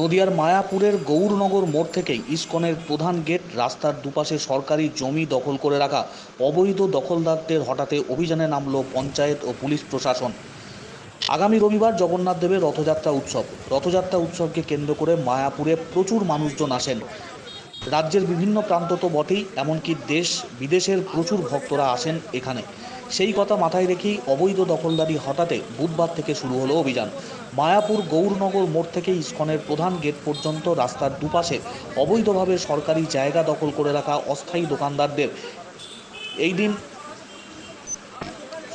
নদিয়ার মায়াপুরের গৌরনগর মোড় থেকেই ইস্কনের প্রধান গেট রাস্তার দুপাশে সরকারি জমি দখল করে রাখা অবৈধ দখলদারদের হঠাতে অভিযানে নামল পঞ্চায়েত ও পুলিশ প্রশাসন। আগামী রবিবার জগন্নাথ দেবের রথযাত্রা উৎসব। রথযাত্রা উৎসবকে কেন্দ্র করে মায়াপুরে প্রচুর মানুষজন আসেন। রাজ্যের বিভিন্ন প্রান্ত তো বটেই, এমনকি দেশ বিদেশের প্রচুর ভক্তরা আসেন এখানে। সেই কথা মাথায় রেখেই অবৈধ দখলদারি হটাতে বুধবার থেকে শুরু হলো অভিযান। মায়াপুর গৌরনগর মোড় থেকে ইস্কনের প্রধান গেট পর্যন্ত রাস্তার দুপাশে অবৈধভাবে সরকারি জায়গা দখল করে রাখা অস্থায়ী দোকানদারদের এই দিন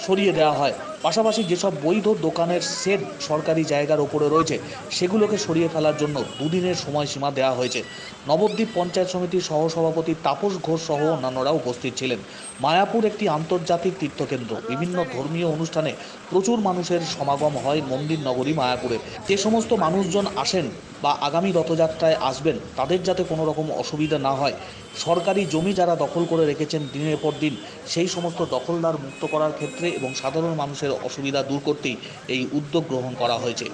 সরিয়ে দেওয়া হয়। পাশাপাশি যেসব বৈধ দোকানের সেট সরকারি জায়গার ওপরে রয়েছে, সেগুলোকে সরিয়ে ফেলার জন্য দুদিনের সময়সীমা দেওয়া হয়েছে। নবদ্বীপ পঞ্চায়েত সমিতির সহসভাপতি তাপস ঘোষ সহ অন্যান্যরা উপস্থিত ছিলেন। মায়াপুর একটি আন্তর্জাতিক তীর্থকেন্দ্র। বিভিন্ন ধর্মীয় অনুষ্ঠানে প্রচুর মানুষের সমাগম হয় মন্দির নগরী মায়াপুরে। যে সমস্ত মানুষজন আসেন বা আগামী রথযাত্রায় আসবেন, তাদের যাতে কোনো রকম অসুবিধা না হয়। সরকারি জমি যারা দখল করে রেখেছেন দিনের পর দিন, সেই সমস্ত দখলদার মুক্ত করার ক্ষেত্রে এবং সাধারণ মানুষের অসুবিধা দূর করতেই এই উদ্যোগ গ্রহণ করা হয়েছে।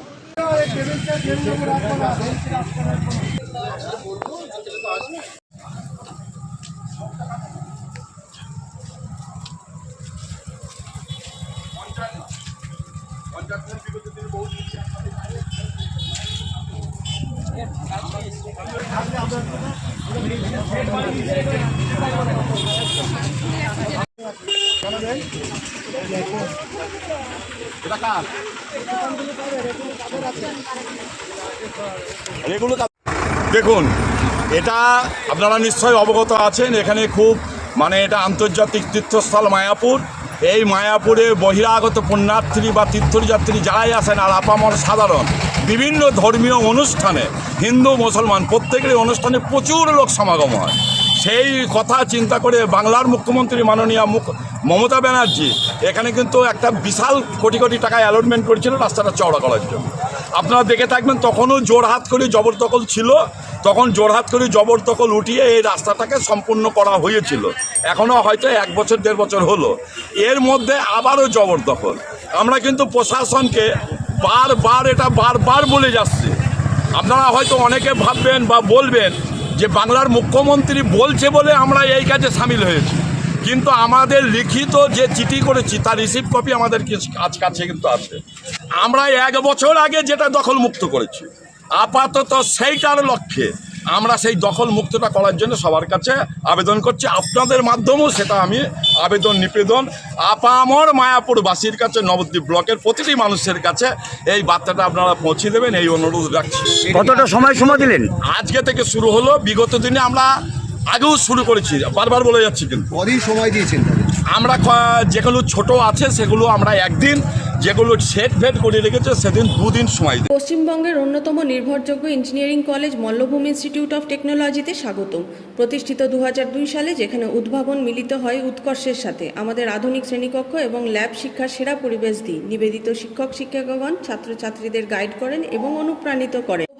দেখুন, এটা আপনারা নিশ্চয়ই অবগত আছেন, এখানে খুব মানে এটা আন্তর্জাতিক তীর্থস্থল মায়াপুর। এই মায়াপুরে বহিরাগত পুণ্যার্থী বা তীর্থযাত্রী যারাই আসেন আর আপামর সাধারণ, বিভিন্ন ধর্মীয় অনুষ্ঠানে হিন্দু, মুসলমান, প্রত্যেকেরই অনুষ্ঠানে প্রচুর লোক সমাগম হয়। সেই কথা চিন্তা করে বাংলার মুখ্যমন্ত্রী মাননীয় মুখ মমতা ব্যানার্জি এখানে কিন্তু একটা বিশাল কোটি কোটি টাকা অ্যালটমেন্ট করেছিল রাস্তাটা চওড়া করার জন্য। আপনারা দেখে থাকবেন তখনও জোরহাত করে জবরদখল ছিল, তখন জোরহাত করে জবরদখল উঠিয়ে এই রাস্তাটাকে সম্পূর্ণ করা হয়েছিল। এখনও হয়তো এক বছর, দেড় বছর হলো। এর মধ্যে আবারও জবরদখল। আমরা কিন্তু প্রশাসনকে বারবার এটা বারবার বলে যাচ্ছি। আপনারা হয়তো অনেকে ভাববেন বা বলবেন যে বাংলার মুখ্যমন্ত্রী বলছে বলে আমরা এই কাজে সামিল হয়েছি। কিন্তু আমাদের লিখিত যে চিঠি করেছি, তার রিসিভ কপি আমাদের আজ কাছে কিন্তু আছে। আমরা এক বছর আগে যেটা দখল মুক্ত করেছি। আপাতত সেইটার লক্ষ্যে আমরা সেই দখল মুক্তটা করার জন্য সবার কাছে আবেদন করছি। আপনাদের মাধ্যমেও সেটা আমি আবেদন নিবেদন আপামর মায়াপুরবাসীর কাছে নবদ্বীপ ব্লকের প্রতিটি মানুষের কাছে এই বার্তাটা আপনারা পৌঁছে দেবেন এই অনুরোধ রাখছি। কতটা সময় সময় দিলেন? আজকে থেকে শুরু হলো বিগত দিনে আমরা আগেও শুরু করেছি বারবার বলে যাচ্ছি কিন্তু। কদিন সময় দিয়েছেন। আমরা যেগুলো ছোট আছে, সেগুলো আমরা একদিন যেগুলো সেট ফেট করে রেখেছে, সেদিন দুদিন সময় পশ্চিমবঙ্গের অন্যতম নির্ভরযোগ্য engineering college Mallabhum institute of টেকনোলজিতে স্বাগতম। প্রতিষ্ঠিত দু হাজার দুই সালে যেখানে উদ্ভাবন মিলিত হয় উৎকর্ষের সাথে। আমাদের আধুনিক শ্রেণীকক্ষ এবং ল্যাব শিক্ষার সেরা পরিবেশ দিই। নিবেদিত শিক্ষক শিক্ষকগণ ছাত্রছাত্রীদের গাইড করেন এবং অনুপ্রাণিত করেন।